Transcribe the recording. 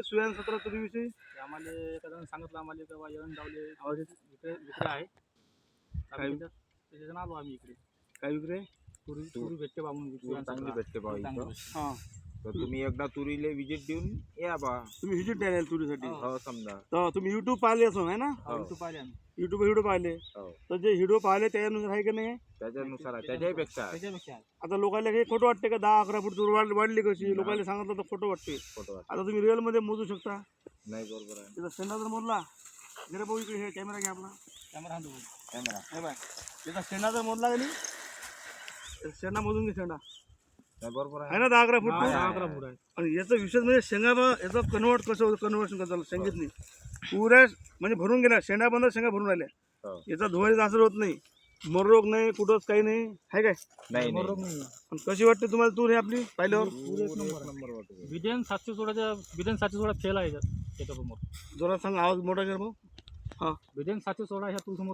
आपल्या सुयान सतरा तुरीविषयी आम्हाला एखाद्यानं सांगितलं आम्हाला की बाबा येऊन डावले इकडे इकडे आहे. काय? आम्ही त्याच्या- त्याच्यानं आलो आम्ही इकडे. काय विक्री तुरी तुरी भेटते बा म्हणून चांगली भेटते बा चांगली इथं. हा. तर तुम्ही एकदा तुरीले विजिट देऊन या बा. तुम्ही व्हिजिट द्यायला तुरीसाठी. हो समजा. तर तुम्ही युट्यूब पाहिले असं आहे ना? हो, इथं पाहिले आम्ही. युट्यूब व्हिडिओ पाहिले. हो. तर जे व्हिडिओ पाहिले त्याच्यानुसार आहे की नाही? त्याच्यानुसार आहे. त्याच्यापेक्षा त्याच्यापेक्षा आहे. आता लोकांना हे खोटं वाटते का? दहा अकरा फूट तूर वाढ- वाढली कशी? लोकांना सांगितलं तर खोटं वाटते फोटो आता तुम्ही रिअलमध्ये मोजू शकता. नाही बरोबर आहे. शेंडा जर मोजला. जरा भाऊ इकडे हे कॅमेरा घ्या आपला. कॅमेरा. कॅमेरा हे बाय शेंडा जर मोजला का नाही? तर शेंडा मोजून घे शेंडा बरोबर आहे. ना दहा अकरा फूट दहा अकरा फूट आहे आणि याचा विशेष म्हणजे शेंगा याचं कन्वर्ट कसं होतं? कन्वर्शन कसं झालं? शेंगीत नाही. पुऱ्या म्हणजे भरून गेल्या शेंडा बंद शेंगा भरून आल्या हो. याचा धुवायचा असर होत नाही. मररोग नाही कुठंच काही नाही. आहे काय? नाही आणि कशी वाटते तुम्हाला तूर हे आपली पाहिल्यावर? विदेन सातशे सोळाच्या विदेन सातशे सोळा फेल आहे त्याच्यासमोर जोरात सांग आवाज मोठा कर भाऊ. हा. विदेन सातशे सोळा ह्या तुझ्यासमोर